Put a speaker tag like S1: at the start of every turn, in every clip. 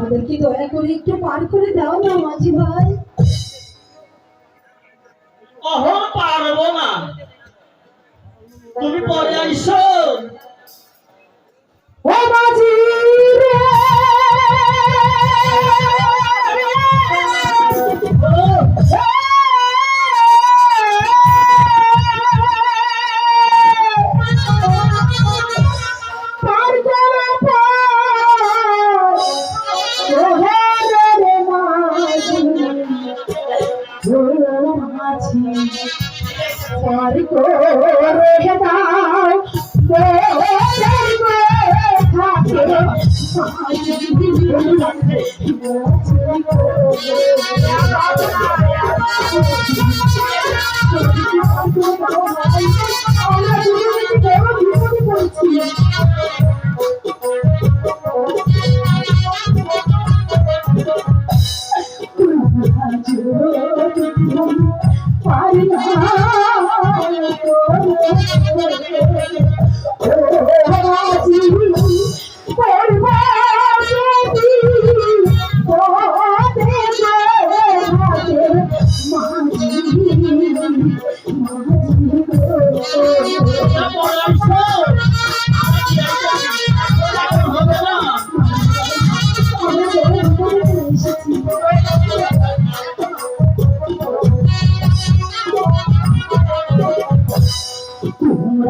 S1: আমাদেরকে দয়া করে একটু পার করে দাও না, মাঝি ভাই।
S2: অহ পারব না? তুমি পরে আইসো।
S1: মাঝি পার করে দাও পারি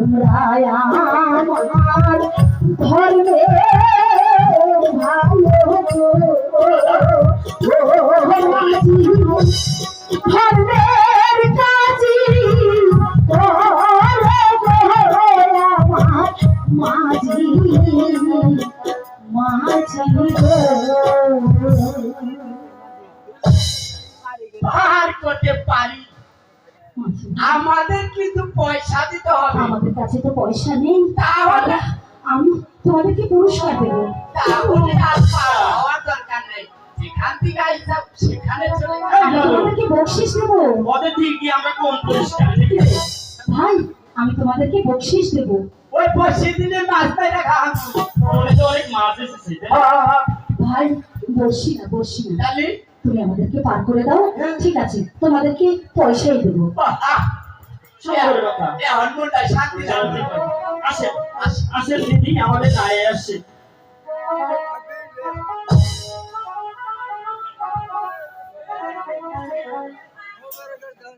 S1: না তোমরা আমার ধর্মে
S3: পার করতে পারি আমাদের কিন্তু পয়সা দিতে হবে।
S1: আমাদের কাছে তো পয়সা নেই।
S3: তাহলে?
S1: আমি তোমাদেরকে পুরস্কার দেবো।
S3: তাহলে আর হওয়ার দরকার নেই। যেখান থেকে আইসাব সেখানে চলে
S1: আমি তোমাদেরকে বকশিস দেবো।
S2: ওদের দিকে আমরা কোন পরিষ্কার
S1: ভাই আমি তোমাদেরকে বকশিস দেবো।
S3: ওই পয়সা দিলে মাছ রাখা
S2: অনেক মাছ এসেছে
S1: ভাই বসি না বসি না।
S3: তাহলে?
S1: তুমি আমাদেরকে পার করে দাও। ঠিক আছে তোমাদেরকে পয়সাই দেবো।
S2: আসে আসে দিদি আমাদের আসছে।